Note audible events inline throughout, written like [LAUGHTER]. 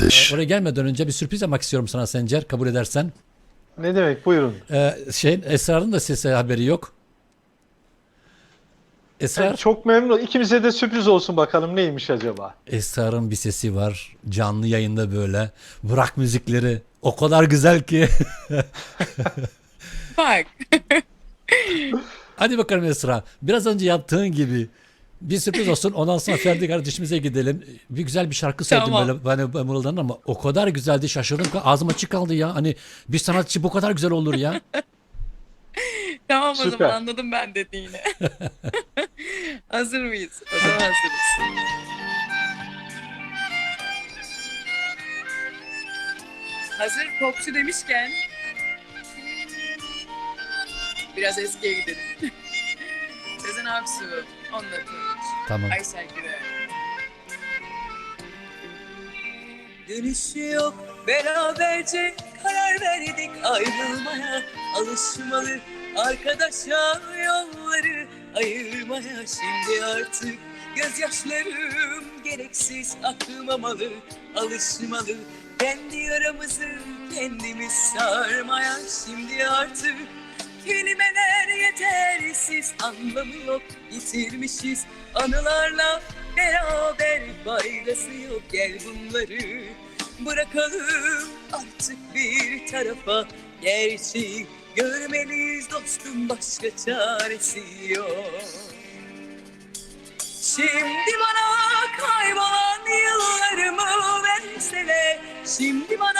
kardeş. Oraya gelmeden önce bir sürpriz yapmak istiyorum sana Sencer kabul edersen. Ne demek buyurun. Ee, şey Esrar'ın da sesi haberi yok. Esrar, Evet, çok memnun. İkimize de sürpriz olsun bakalım neymiş acaba? Esrar'ın bir sesi var. Canlı yayında böyle. Bırak müzikleri. O kadar güzel ki. Bak. [LAUGHS] Hadi bakalım Esra. Biraz önce yaptığın gibi bir sürpriz olsun. Ondan sonra Ferdi kardeşimize gidelim. Bir güzel bir şarkı söyledim Tamam. böyle hani ben mırıldanın ama o kadar güzeldi şaşırdım ki ağzım açık kaldı ya. Hani bir sanatçı bu kadar güzel olur ya. [LAUGHS] Tamam o Süper. zaman anladım ben dediğini. [LAUGHS] Hazır mıyız? O zaman hazırız. Hazır popçu demişken biraz eskiye gidelim. [LAUGHS] Sezen Aksu, onunla Tunç, Tamam. Aysel Güler. Dönüşü yok. Beraberce karar verdik ayrılmaya. Alışmalı arkadaşa yolları ayırmaya. Şimdi artık gözyaşlarım gereksiz akmamalı alışmalı kendi yaramızı kendimiz sarmaya. Şimdi artık Kelimeler yetersiz. Anlamı yok yitirmişiz. Anılarla beraber faydası yok. Gel bunları bırakalım. Artık bir tarafa gerçeği görmeliyiz dostum. Başka çaresi yok. Şimdi bana kaybolan yıllarımı verseler Şimdi bana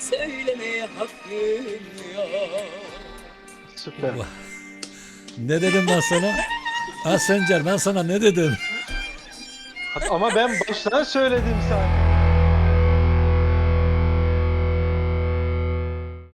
söylemeye hakkım yok Süper. Ne dedim ben sana? Ha Sencer ben sana ne dedim? Ama ben baştan söyledim sana.